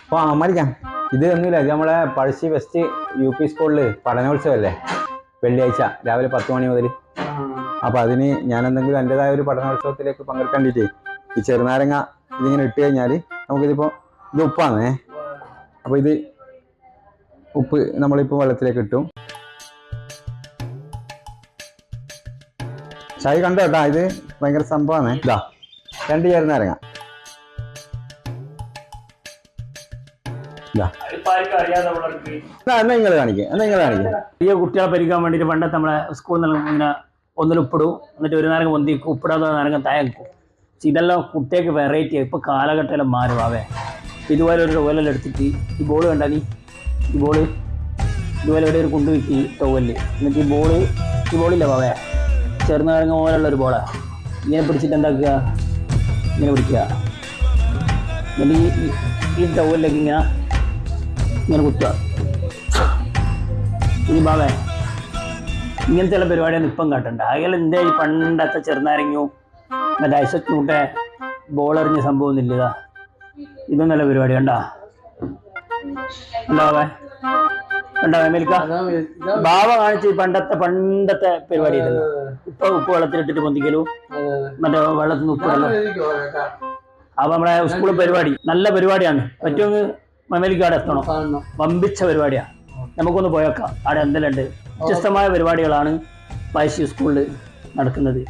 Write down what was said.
അപ്പോൾ അമ്മരിക്കാം ഇത് ഒന്നുമില്ല ഇത് നമ്മളെ പഴശ്ശി വെസ്റ്റ് യു പി സ്കൂളിൽ പഠനോത്സവമല്ലേ വെള്ളിയാഴ്ച രാവിലെ പത്ത് മണി മുതൽ അപ്പൊ അതിന് ഞാൻ എന്തെങ്കിലും എന്റെതായ ഒരു പഠനോത്സവത്തിലേക്ക് പങ്കെടുക്കാൻ വേണ്ടിയിട്ട് ഈ ചെറുനാരങ്ങ ഇതിങ്ങനെ ഇട്ട് കഴിഞ്ഞാൽ നമുക്കിതിപ്പോൾ ഇത് ഉപ്പാണേ. അപ്പോൾ ഇത് ഉപ്പ് നമ്മളിപ്പോൾ വെള്ളത്തിലേക്ക് ഇട്ടും. ചായ കണ്ടോ ഇത്? ഭയങ്കര സംഭവമാണ് ഇതാ രണ്ട് ചേർന്ന് ഇറങ്ങാം. എന്നാ എന്നാ നിങ്ങൾ കാണിക്കുക എന്നാ നിങ്ങൾ കാണിക്കുക ഈ കുട്ടികളെ പരിക്കാൻ വേണ്ടിയിട്ട് പണ്ടത്തെ നമ്മളെ സ്കൂളിൽ നിന്ന് ഇങ്ങനെ ഒന്നിൽ ഉപ്പിടും എന്നിട്ട് ഒരു നേരം പൊന്തി ഉപ്പിടാതെ നേരം തയ്ക്കും ഇതെല്ലാം കുട്ടികൾക്ക് വെറൈറ്റി ഇപ്പൊ കാലഘട്ടമെല്ലാം മാറും അവേ. ഇതുപോലെ ഒരു ടോവലെല്ലാം എടുത്തിട്ട് ഈ ബോൾ കണ്ടാ നീ? ഈ ബോൾ ഇതുപോലെ ഇവിടെ ഒരു കൊണ്ട് വെക്കി ടോവലിൽ എന്നിട്ട് ഈ ബോൾ ഈ ബോളില്ല പാവേ ചെറുനാരങ്ങ പോലുള്ള ഒരു ബോളാ ഇങ്ങനെ പിടിച്ചിട്ട് എന്താക്കുക? ഇങ്ങനെ പിടിക്കുക. എന്നിട്ട് ഈ ഈ- ടവലിലേക്ക് ഇങ്ങനെ ഇങ്ങനെ കുത്തുക. ഇനി ബാബേ ഇങ്ങനത്തെ ഉള്ള പരിപാടിയാണ് ഇപ്പം കാട്ടണ്ട അയാൾ എന്തേ പണ്ടത്തെ ചെറുനാരങ്ങയും മറ്റേ ഐസക്കൂട്ടെ ബോളെറിഞ്ഞ സംഭവം ഒന്നുമില്ല ഇതാ ഇതും നല്ല പരിപാടി കണ്ടാ? ഉണ്ടാവേ ഉണ്ടാവേ കാണിച്ച് പണ്ടത്തെ പണ്ടത്തെ പരിപാടി ഇപ്പൊ ഉപ്പ് ഉപ്പ് വെള്ളത്തിലിട്ടിട്ട് പൊന്തിക്കലും. മറ്റേ വെള്ളത്തിൽ നിന്ന് ഉപ്പ് വെള്ളം അപ്പൊ നമ്മുടെ സ്കൂൾ പരിപാടി നല്ല പരിപാടിയാണ്. പറ്റുമെങ്കിൽ മമേലിക്ക് അവിടെ എത്തണം. വമ്പിച്ച പരിപാടിയാണ് നമുക്കൊന്ന് പോയേക്കാം അവിടെ എന്തെല്ലാം ഉണ്ട്? വ്യത്യസ്തമായ പരിപാടികളാണ് പഴശ്ശി സ്കൂളിൽ നടക്കുന്നത്.